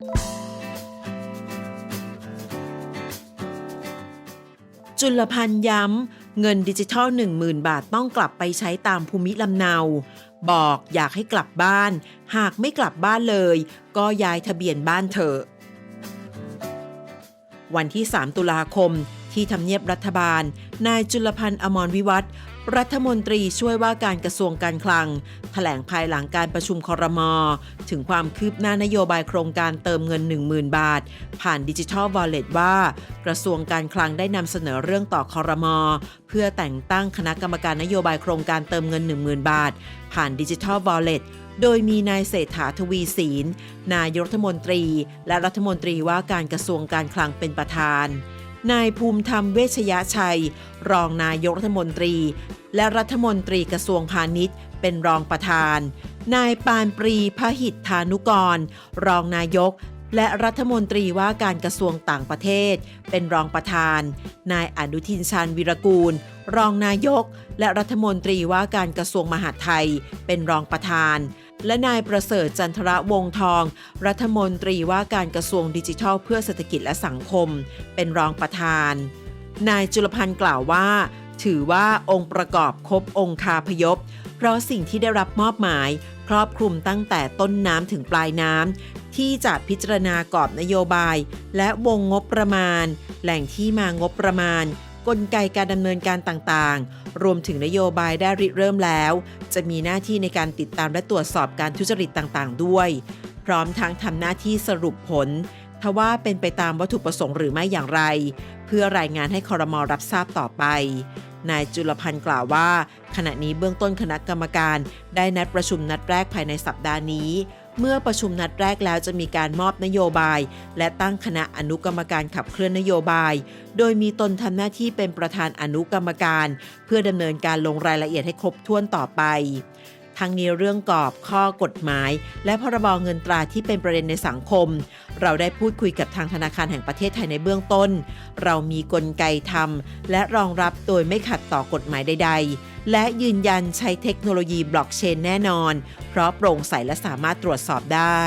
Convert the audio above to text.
จุลพันธ์ย้ำ เงินดิจิทัล 10,000 บาทต้องกลับไปใช้ตามภูมิลำเนา บอกอยากให้กลับบ้าน หากไม่กลับบ้านเลย ก็ย้ายทะเบียนบ้านเถอะ วันที่ 3 ตุลาคมที่ทำเนียบรัฐบาล นายจุลพันธ์อมรวิวัฒ รัฐมนตรีช่วยว่าการกระทรวงการคลังแถลงภายหลังการประชุมคอรมอถึงความคืบหน้านโยบายโครงการเติมเงิน 10,000 บาท ผ่านดิจิทัลวอลเล็ตว่า กระทรวงการคลังได้นำเสนอเรื่องต่อคอรมอเพื่อแต่งตั้งคณะกรรมการนโยบายโครงการเติมเงิน 10,000 บาท ผ่านดิจิทัลวอลเล็ตโดยมีนายเศรษฐาทวีศิลนายรัฐมนตรี และรัฐมนตรีว่าการกระทรวงการคลังเป็นประธาน นายภูมิธรรมเวชยชัย รองนายกรัฐมนตรี และรัฐมนตรีกระทรวงพาณิชย์ เป็นรองประธาน นายปานปรีพหิทธานุกร รองนายก และรัฐมนตรีว่าการกระทรวงต่างประเทศ เป็นรองประธาน นายอนุทินชาญวิรกูล รองนายก และรัฐมนตรีว่าการกระทรวงมหาดไทย เป็นรองประธาน และนายประเสริฐจันทระวงทอง รัฐมนตรีว่าการกระทรวงดิจิทัล เพื่อเศรษฐกิจและสังคม เป็นรองประธาน นายจุลพันธ์กล่าวว่า ถือว่าองค์ประกอบครบองคาพยพ เพราะสิ่งที่ได้รับมอบหมาย ครอบคลุมตั้งแต่ต้นน้ำถึงปลายน้ำที่จะพิจารณากรอบนโยบาย และวงงบประมาณ แหล่งที่มางบประมาณ กลไกการดำเนินการต่างๆ รวมถึงนโยบายได้ริเริ่มแล้ว จะมีหน้าที่ในการติดตามและตรวจสอบการทุจริตต่างๆ ด้วย พร้อมทั้งทำหน้าที่สรุปผลทว่าเป็นไปตามวัตถุประสงค์หรือไม่อย่างไร เพื่อรายงานให้คอรมอรับทราบต่อไป นายจุลพันธ์กล่าวว่า ขณะนี้เบื้องต้นคณะกรรมการ ได้นัดประชุมนัดแรกภายในสัปดาห์นี้ เมื่อประชุมนัดแรกแล้วจะมีการมอบนโยบาย และตั้งคณะอนุกรรมการขับเคลื่อนนโยบาย โดยมีตนทำหน้าที่เป็นประธานอนุกรรมการ เพื่อดำเนินการลงรายละเอียดให้ครบถ้วนต่อไป ทั้งนี้เรื่องกรอบข้อกฎหมาย และพรบเงินตราที่เป็นประเด็นในสังคม เราได้พูดคุยกับทางธนาคารแห่งประเทศไทยในเบื้องต้น เรามีกลไกทำและรองรับโดยไม่ขัดต่อกฎหมายใด ๆ และยืนยันใช้เทคโนโลยีบล็อกเชนแน่นอน เพราะโปร่งใสและสามารถตรวจสอบได้